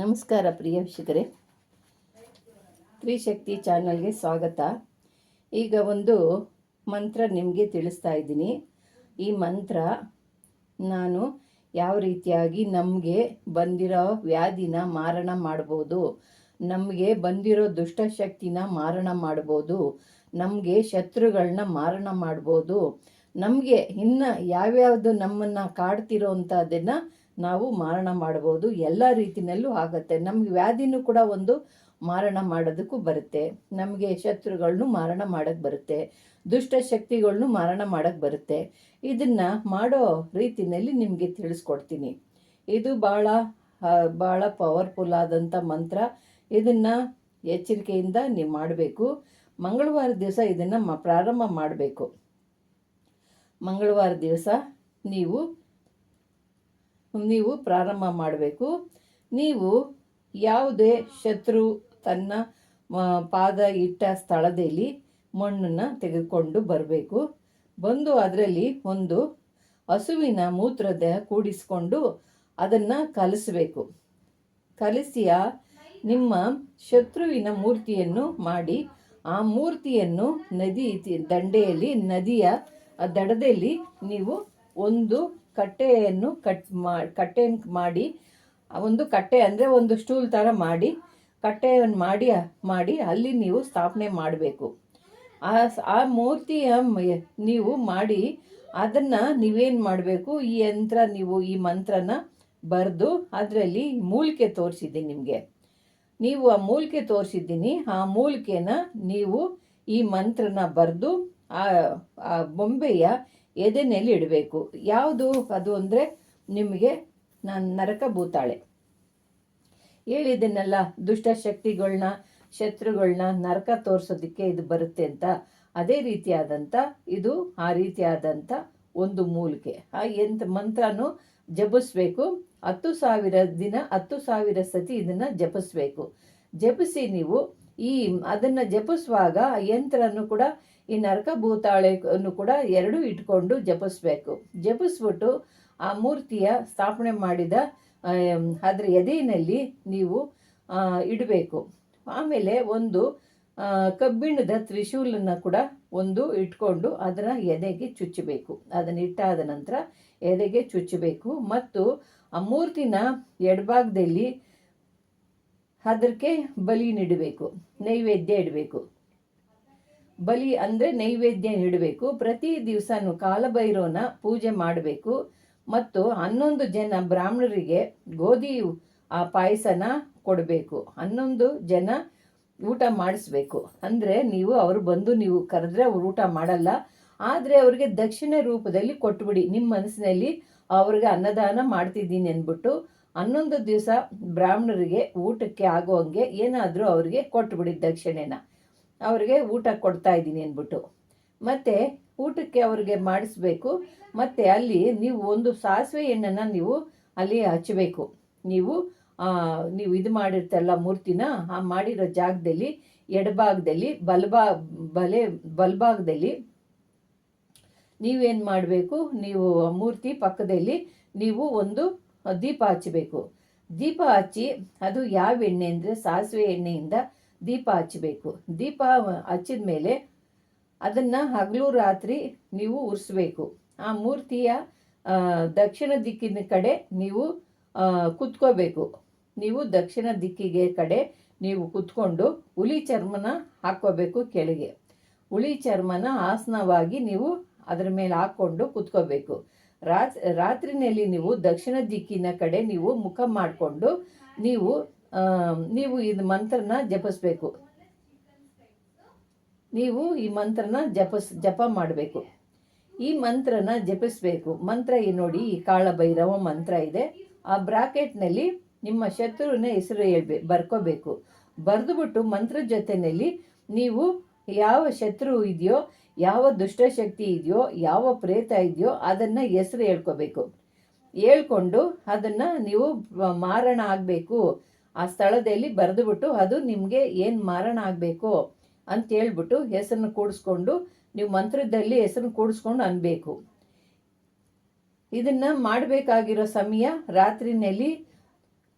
ನಮಸ್ಕಾರ ಪ್ರಿಯ ವೀಕ್ಷಕರೇ. ತ್ರಿಶಕ್ತಿ ಚಾನಲ್ಗೆ ಸ್ವಾಗತ. ಈಗ ಒಂದು ಮಂತ್ರ ನಿಮಗೆ ತಿಳಿಸ್ತಾ ಇದ್ದೀನಿ. ಈ ಮಂತ್ರ ನಾನು ಯಾವ ರೀತಿಯಾಗಿ ನಮಗೆ ಬಂದಿರೋ ವ್ಯಾಧಿನ ಮಾರಣ ಮಾಡ್ಬೋದು, ನಮಗೆ ಬಂದಿರೋ ದುಷ್ಟಶಕ್ತಿನ ಮಾರಣ ಮಾಡ್ಬೋದು, ನಮಗೆ ಶತ್ರುಗಳನ್ನ ಮಾರಣ ಮಾಡ್ಬೋದು, ನಮಗೆ ಇನ್ನು ಯಾವ್ಯಾವುದು ನಮ್ಮನ್ನು ಕಾಡ್ತಿರೋ ಅಂಥದ್ದನ್ನು ನಾವು ಮಾರಣ ಮಾಡ್ಬೋದು ಎಲ್ಲ ರೀತಿಯಲ್ಲೂ ಆಗುತ್ತೆ. ನಮ್ಗೆ ವ್ಯಾಧಿನೂ ಕೂಡ ಒಂದು ಮಾರಣ ಮಾಡೋದಕ್ಕೂ ಬರುತ್ತೆ. ನಮಗೆ ಶತ್ರುಗಳನ್ನು ಮಾರಣ ಮಾಡೋಕ್ಕೆ ಬರುತ್ತೆ. ದುಷ್ಟ ಶಕ್ತಿಗಳನ್ನು ಮಾರಣ ಮಾಡೋಕ್ಕೆ ಬರುತ್ತೆ. ಇದನ್ನು ಮಾಡೋ ರೀತಿಯಲ್ಲಿ ನಿಮಗೆ ತಿಳಿಸ್ಕೊಡ್ತೀನಿ. ಇದು ಭಾಳ ಭಾಳ ಪವರ್ಫುಲ್ ಆದಂಥ ಮಂತ್ರ. ಇದನ್ನು ಎಚ್ಚರಿಕೆಯಿಂದ ನೀವು ಮಾಡಬೇಕು. ಮಂಗಳವಾರ ದಿವಸ ಇದನ್ನು ಮ, ಪ್ರಾರಂಭ ಮಾಡಬೇಕು. ಮಂಗಳವಾರ ದಿವಸ ನೀವು ನೀವು ಪ್ರಾರಂಭ ಮಾಡಬೇಕು. ನೀವು ಯಾವುದೇ ಶತ್ರು ತನ್ನ ಪಾದ ಇಟ್ಟ ಸ್ಥಳದಲ್ಲಿ ಮಣ್ಣನ್ನು ತೆಗೆದುಕೊಂಡು ಬರಬೇಕು. ಬಂದು ಅದರಲ್ಲಿ ಒಂದು ಹಸುವಿನ ಮೂತ್ರದ ಕೂಡಿಸಿಕೊಂಡು ಅದನ್ನು ಕಲಿಸಬೇಕು. ಕಲಿಸಿಯ ನಿಮ್ಮ ಶತ್ರುವಿನ ಮೂರ್ತಿಯನ್ನು ಮಾಡಿ, ಆ ಮೂರ್ತಿಯನ್ನು ನದಿ ದಂಡೆಯಲ್ಲಿ, ನದಿಯ ದಡದಲ್ಲಿ ನೀವು ಒಂದು ಕಟ್ಟೆಯನ್ನು ಕಟ್ ಮಾ ಕಟ್ಟೆಯನ್ನು ಮಾಡಿ ಒಂದು ಕಟ್ಟೆ ಅಂದರೆ ಒಂದು ಸ್ಟೂಲ್ ಥರ ಮಾಡಿ ಕಟ್ಟೆಯನ್ನು ಮಾಡಿ ಮಾಡಿ ಅಲ್ಲಿ ನೀವು ಸ್ಥಾಪನೆ ಮಾಡಬೇಕು. ಆ ಆ ಮೂರ್ತಿಯ ನೀವು ಮಾಡಿ ಅದನ್ನು ನೀವೇನು ಮಾಡಬೇಕು? ಈ ಯಂತ್ರ ನೀವು, ಈ ಮಂತ್ರನ ಬರೆದು ಅದರಲ್ಲಿ ಮೂಲಿಕೆ ತೋರಿಸಿದ್ದೀನಿ ನಿಮಗೆ. ನೀವು ಆ ಮೂಲಿಕೆ ತೋರಿಸಿದ್ದೀನಿ, ಆ ಮೂಲಿಕೆನ ನೀವು ಈ ಮಂತ್ರನ ಬರೆದು ಆ ಬೊಂಬೆಯ ಎದೆನಲ್ಲಿ ಇಡಬೇಕು. ಯಾವುದು? ಅದು ಅಂದರೆ ನಿಮಗೆ ನಾನು ನರಕ ಭೂತಾಳೆ. ಹೇಳಿದ್ದೀನಲ್ಲ ದುಷ್ಟಶಕ್ತಿಗಳನ್ನ ಶತ್ರುಗಳನ್ನ ನರಕ ತೋರಿಸೋದಕ್ಕೆ ಇದು ಬರುತ್ತೆ ಅಂತ. ಅದೇ ರೀತಿಯಾದಂಥ ಇದು ಆ ರೀತಿಯಾದಂಥ ಒಂದು ಮೂಲಿಕೆ. ಆ ಎಂತ ಮಂತ್ರನೂ ಜಪಿಸ್ಬೇಕು. ಹತ್ತು ಸಾವಿರ ದಿನ, ಹತ್ತು ಸಾವಿರ ಸತಿ ಇದನ್ನು ಜಪಿಸ್ಬೇಕು. ಜಪಿಸಿ ನೀವು ಈ ಅದನ್ನು ಜಪಿಸುವಾಗ ಯಂತ್ರನು ಕೂಡ, ಈ ನರಕ ಭೂತಾಳೆಯನ್ನು ಕೂಡ ಎರಡೂ ಇಟ್ಕೊಂಡು ಜಪಿಸ್ಬೇಕು. ಜಪಿಸ್ಬಿಟ್ಟು ಆ ಮೂರ್ತಿಯ ಸ್ಥಾಪನೆ ಮಾಡಿದ ಅದರ ಎದೆಯಲ್ಲಿ ನೀವು ಇಡಬೇಕು. ಆಮೇಲೆ ಒಂದು ಕಬ್ಬಿಣದ ತ್ರಿಶೂಲನ್ನು ಕೂಡ ಒಂದು ಇಟ್ಕೊಂಡು ಅದರ ಎದೆಗೆ ಚುಚ್ಚಬೇಕು ಅದನ್ನ ಇಟ್ಟಾದ ನಂತರ ಎದೆಗೆ ಚುಚ್ಚಬೇಕು ಮತ್ತು ಆ ಮೂರ್ತಿನ ಎಡಭಾಗದಲ್ಲಿ ಅದಕ್ಕೆ ಬಲಿ ನೀಡಬೇಕು, ನೈವೇದ್ಯ ಇಡಬೇಕು. ಬಲಿ ಅಂದರೆ ನೈವೇದ್ಯ ನೀಡಬೇಕು ಪ್ರತಿ ದಿವಸನೂ ಕಾಲಭೈರವನ ಪೂಜೆ ಮಾಡಬೇಕು. ಮತ್ತು ಹನ್ನೊಂದು ಜನ ಬ್ರಾಹ್ಮಣರಿಗೆ ಗೋಧಿ ಆ ಪಾಯಸನ ಕೊಡಬೇಕು. ಹನ್ನೊಂದು ಜನ ಊಟ ಮಾಡಿಸ್ಬೇಕು. ಅಂದರೆ ನೀವು, ಅವರು ಬಂದು ನೀವು ಕರೆದ್ರೆ ಅವ್ರು ಊಟ ಮಾಡಲ್ಲ. ಆದರೆ ಅವರಿಗೆ ದಕ್ಷಿಣ ರೂಪದಲ್ಲಿ ಕೊಟ್ಬಿಡಿ. ನಿಮ್ಮ ಮನಸ್ಸಿನಲ್ಲಿ ಅವ್ರಿಗೆ ಅನ್ನದಾನ ಮಾಡ್ತಿದ್ದೀನಿ ಅಂದ್ಬಿಟ್ಟು ಹನ್ನೊಂದು ದಿವಸ ಬ್ರಾಹ್ಮಣರಿಗೆ ಊಟಕ್ಕೆ ಆಗೋಂಗೆ ಏನಾದರೂ ಅವರಿಗೆ ಕೊಟ್ಟುಬಿಡಿ ದಕ್ಷಿಣೆನ. ಅವರಿಗೆ ಊಟ ಕೊಡ್ತಾ ಇದ್ದೀನಿ ಅಂದ್ಬಿಟ್ಟು. ಮತ್ತು ಊಟಕ್ಕೆ ಅವ್ರಿಗೆ ಮಾಡಿಸ್ಬೇಕು. ಮತ್ತು ಅಲ್ಲಿ ನೀವು ಒಂದು ಸಾಸಿವೆ ಎಣ್ಣೆನ ನೀವು ಅಲ್ಲಿ ಹಚ್ಚಬೇಕು. ನೀವು ನೀವು ಇದು ಮಾಡಿರ್ತಲ್ಲ ಮೂರ್ತಿನ, ಆ ಮಾಡಿರೋ ಜಾಗದಲ್ಲಿ, ಎಡಭಾಗದಲ್ಲಿ ಬಲಭಾ ಬಲೆ ಬಲಭಾಗದಲ್ಲಿ ನೀವೇನು ಮಾಡಬೇಕು? ನೀವು ಮೂರ್ತಿ ಪಕ್ಕದಲ್ಲಿ ನೀವು ಒಂದು ದೀಪ ಹಚ್ಚಬೇಕು ದೀಪ ಹಚ್ಚಿ ಅದು ಯಾವ ಎಣ್ಣೆ ಅಂದರೆ ಸಾಸಿವೆ ಎಣ್ಣೆಯಿಂದ ದೀಪ ಹಚ್ಚಬೇಕು ದೀಪ ಹಚ್ಚಿದ ಮೇಲೆ ಅದನ್ನು ಹಗಲು ರಾತ್ರಿ ನೀವು ಉರಿಸ್ಬೇಕು. ಆ ಮೂರ್ತಿಯ ದಕ್ಷಿಣ ದಿಕ್ಕಿನ ಕಡೆ ನೀವು ಕುತ್ಕೋಬೇಕು. ನೀವು ದಕ್ಷಿಣ ದಿಕ್ಕಿಗೆ ಕಡೆ ನೀವು ಕುತ್ಕೊಂಡು ಹುಲಿ ಚರ್ಮನ ಹಾಕ್ಕೋಬೇಕು ಕೆಳಗೆ. ಹುಳಿ ಚರ್ಮನ ಆಸನವಾಗಿ ನೀವು ಅದರ ಮೇಲೆ ಹಾಕ್ಕೊಂಡು ಕುತ್ಕೋಬೇಕು. ರಾತ್, ರಾತ್ರಿನಲ್ಲಿ ನೀವು ದಕ್ಷಿಣ ದಿಕ್ಕಿನ ಕಡೆ ನೀವು ಮುಖ ಮಾಡಿಕೊಂಡು ನೀವು ನೀವು ಇದು ಮಂತ್ರನ ಜಪಿಸ್ಬೇಕು. ನೀವು ಈ ಮಂತ್ರನ ಜಪಸ್, ಜಪ ಮಾಡಬೇಕು. ಈ ಮಂತ್ರನ ಜಪಿಸ್ಬೇಕು. ಮಂತ್ರ ಈ ನೋಡಿ, ಈ ಕಾಳಭೈರವ ಮಂತ್ರ ಇದೆ. ಆ ಬ್ರಾಕೆಟ್ನಲ್ಲಿ ನಿಮ್ಮ ಶತ್ರುವಿನ ಹೆಸರು ಹೇಳ್ಬೇ, ಬರ್ಕೋಬೇಕು. ಬರೆದುಬಿಟ್ಟು ಮಂತ್ರದ ಜೊತೆಯಲ್ಲಿ ನೀವು ಯಾವ ಶತ್ರು ಇದೆಯೋ ಯಾವ ದುಷ್ಟಶಕ್ತಿ ಇದೆಯೋ, ಯಾವ ಪ್ರೇತ ಇದೆಯೋ ಅದನ್ನು ಹೆಸರು ಹೇಳ್ಕೋಬೇಕು. ಹೇಳ್ಕೊಂಡು ಅದನ್ನು ನೀವು ಮಾರಣ ಆಗಬೇಕು. ಆ ಸ್ಥಳದಲ್ಲಿ ಬರೆದುಬಿಟ್ಟು ಅದು ನಿಮಗೆ ಏನು ಮಾರಣ ಆಗಬೇಕು ಅಂತ ಹೇಳ್ಬಿಟ್ಟು ಹೆಸರನ್ನು ಕೂಡಿಸ್ಕೊಂಡು, ನೀವು ಮಂತ್ರದಲ್ಲಿ ಹೆಸರನ್ನು ಕೂಡಿಸ್ಕೊಂಡು ಅನ್ಬೇಕು. ಇದನ್ನು ಮಾಡಬೇಕಾಗಿರೋ ಸಮಯ ರಾತ್ರಿನಲ್ಲಿ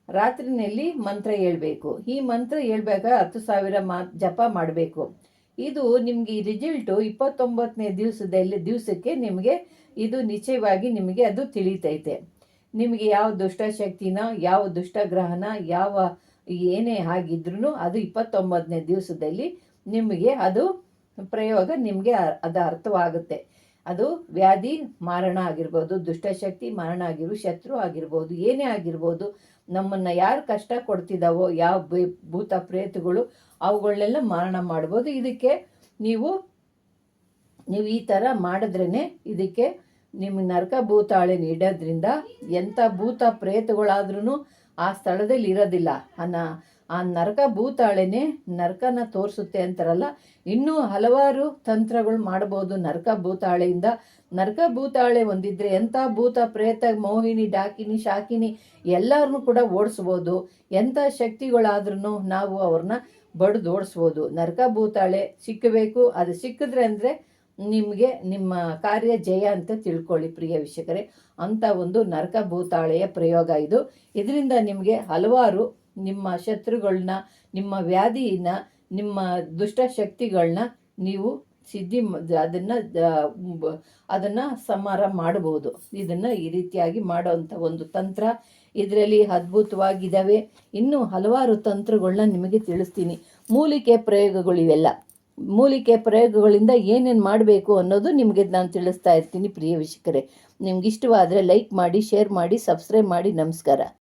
ರಾತ್ರಿನಲ್ಲಿ ಮಂತ್ರ ಹೇಳ್ಬೇಕು. ಈ ಮಂತ್ರ ಹೇಳ್ಬೇಕಾದ್ರೆ ಹತ್ತು ಸಾವಿರ ಮಾ ಜಪ ಮಾಡಬೇಕು. ಇದು ನಿಮಗೆ ರಿಸಲ್ಟು ಇಪ್ಪತ್ತೊಂಬತ್ತನೇ ದಿವಸದಲ್ಲಿ, ದಿವಸಕ್ಕೆ ನಿಮಗೆ ಇದು ನಿಶ್ಚಯವಾಗಿ ನಿಮಗೆ ಅದು ತಿಳಿತೈತೆ. ನಿಮಗೆ ಯಾವ ದುಷ್ಟಶಕ್ತಿನ, ಯಾವ ದುಷ್ಟಗ್ರಹನ, ಯಾವ ಏನೇ ಆಗಿದ್ರೂ ಅದು ಇಪ್ಪತ್ತೊಂಬತ್ತನೇ ದಿವಸದಲ್ಲಿ ನಿಮಗೆ ಅದು ಪ್ರಯೋಗ ನಿಮಗೆ ಅದು ಅರ್ಥವಾಗುತ್ತೆ. ಅದು ವ್ಯಾಧಿ ಮಾರಣ ಆಗಿರ್ಬೋದು ದುಷ್ಟಶಕ್ತಿ ಮಾರಣ ಆಗಿರ್ಬೋದು, ಶತ್ರು ಆಗಿರ್ಬೋದು, ಏನೇ ಆಗಿರ್ಬೋದು, ನಮ್ಮನ್ನು ಯಾರು ಕಷ್ಟ ಕೊಡ್ತಿದ್ದಾವೋ ಯಾವ ಭೂತ ಪ್ರೇತಗಳು ಅವುಗಳನ್ನೆಲ್ಲ ಮಾರಣ ಮಾಡ್ಬೋದು. ಇದಕ್ಕೆ ನೀವು ನೀವು ಈ ಥರ ಮಾಡಿದ್ರೇ ಇದಕ್ಕೆ ನಿಮ್ಮ ನರಕ ಭೂತಾಳೆ ನೀಡೋದ್ರಿಂದ ಎಂಥ ಭೂತ ಪ್ರೇತಗಳಾದ್ರೂ ಆ ಸ್ಥಳದಲ್ಲಿ ಇರೋದಿಲ್ಲ. ಅನ್ನ ಆ ನರಕ ಭೂತಾಳೆನೇ ನರಕನ ತೋರಿಸುತ್ತೆ ಅಂತಾರಲ್ಲ, ಇನ್ನೂ ಹಲವಾರು ತಂತ್ರಗಳು ಮಾಡ್ಬೋದು ನರಕ ಭೂತಾಳೆಯಿಂದ. ನರಕ ಭೂತಾಳೆ ಒಂದಿದ್ರೆ ಎಂಥ ಭೂತ ಪ್ರೇತ, ಮೋಹಿನಿ, ಡಾಕಿನಿ, ಶಾಕಿನಿ ಎಲ್ಲರನ್ನೂ ಕೂಡ ಓಡಿಸ್ಬೋದು. ಎಂಥ ಶಕ್ತಿಗಳಾದ್ರೂ ನಾವು ಅವ್ರನ್ನ ಬಡ್ದು ಓಡಿಸ್ಬೋದು. ನರಕ ಭೂತಾಳೆ ಸಿಕ್ಕಬೇಕು ಅದು ಸಿಕ್ಕಿದ್ರೆ ಅಂದರೆ ನಿಮಗೆ ನಿಮ್ಮ ಕಾರ್ಯ ಜಯ ಅಂತ ತಿಳ್ಕೊಳ್ಳಿ ಪ್ರಿಯ ವೀಕ್ಷಕರೇ. ಅಂಥ ಒಂದು ನರಕ ಭೂತಾಳೆಯ ಪ್ರಯೋಗ ಇದು. ಇದರಿಂದ ನಿಮಗೆ ಹಲವಾರು ನಿಮ್ಮ ಶತ್ರುಗಳನ್ನ ನಿಮ್ಮ ವ್ಯಾಧಿನ, ನಿಮ್ಮ ದುಷ್ಟಶಕ್ತಿಗಳನ್ನ ನೀವು ಸಿದ್ಧಿ ಅದನ್ನ ಅದನ್ನು ಸಂಹಾರ ಮಾಡಬಹುದು. ಇದನ್ನು ಈ ರೀತಿಯಾಗಿ ಮಾಡೋವಂಥ ಒಂದು ತಂತ್ರ ಇದರಲ್ಲಿ ಅದ್ಭುತವಾಗಿದ್ದಾವೆ ಇನ್ನೂ ಹಲವಾರು ತಂತ್ರಗಳನ್ನ ನಿಮಗೆ ತಿಳಿಸ್ತೀನಿ. ಮೂಲಿಕೆ ಪ್ರಯೋಗಗಳು ಇವೆಲ್ಲ. ಮೂಲಿಕೆ ಪ್ರಯೋಗಗಳಿಂದ ಏನೇನು ಮಾಡಬೇಕು ಅನ್ನೋದು ನಿಮಗೆ ನಾನು ತಿಳಿಸ್ತಾ ಇರ್ತೀನಿ ಪ್ರಿಯ ವೀಕ್ಷಕರೇ. ನಿಮ್ಗೆ ಇಷ್ಟವಾದರೆ ಲೈಕ್ ಮಾಡಿ, ಶೇರ್ ಮಾಡಿ, ಸಬ್ಸ್ಕ್ರೈಬ್ ಮಾಡಿ, ನಮಸ್ಕಾರ.